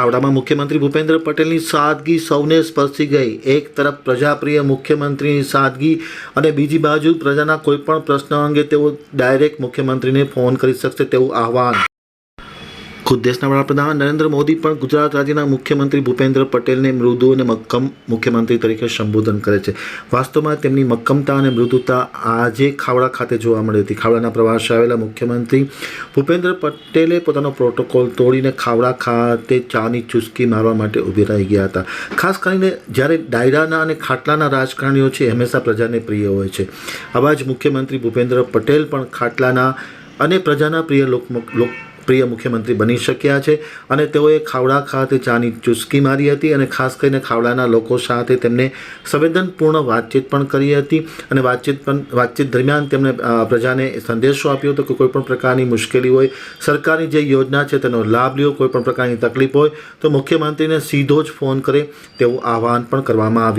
ખાવડામાં મુખ્યમંત્રી ભૂપેન્દ્ર પટેલની સાદગી સૌને સ્પર્શી ગઈ. એક તરફ પ્રજાપ્રિય મુખ્યમંત્રીની સાદગી અને બીજી બાજુ પ્રજાના કોઈપણ પ્રશ્ન અંગે તેઓ ડાયરેક્ટ મુખ્યમંત્રીને ફોન કરી શકશે તેવું આહવાન ખુદ દેશના વડાપ્રધાન નરેન્દ્ર મોદી પણ ગુજરાત રાજ્યના મુખ્યમંત્રી ભૂપેન્દ્ર પટેલને મૃદુ અને મક્કમ મુખ્યમંત્રી તરીકે સંબોધન કરે છે. વાસ્તવમાં તેમની મક્કમતા અને મૃદુતા આજે ખાવડા ખાતે જોવા મળી હતી. ખાવડાના પ્રવાસે આવેલા મુખ્યમંત્રી ભૂપેન્દ્ર પટેલે પોતાનો પ્રોટોકોલ તોડીને ખાવડા ખાતે ચાની ચુસ્કી મારવા માટે ઊભી રહી ગયા હતા. ખાસ કરીને જ્યારે ડાયરાના અને ખાટલાના રાજકારણીઓ છે, હંમેશા પ્રજાને પ્રિય હોય છે. આવા જ મુખ્યમંત્રી ભૂપેન્દ્ર પટેલ પણ ખાટલાના અને પ્રજાના પ્રિય લોક પ્રિય મુખ્યમંત્રી બની શક્યા છે અને તેઓએ ખાવડા ખાતે ચાની ચુસ્કી મારી હતી અને ખાસ કરીને ખાવડાના લોકો સાથે તેમને સંવેદનપૂર્ણ વાતચીત પણ કરી હતી અને વાતચીત પણ, વાતચીત દરમિયાન તેમણે પ્રજાને સંદેશો આપ્યો હતો કે કોઈ પણ પ્રકારની મુશ્કેલી હોય, સરકારની જે યોજના છે તેનો લાભ લ્યો, કોઈ પણ પ્રકારની તકલીફ હોય, તો મુખ્યમંત્રીને સીધો જ ફોન કરે તેવું આહવાન પણ કરવામાં આવ્યું.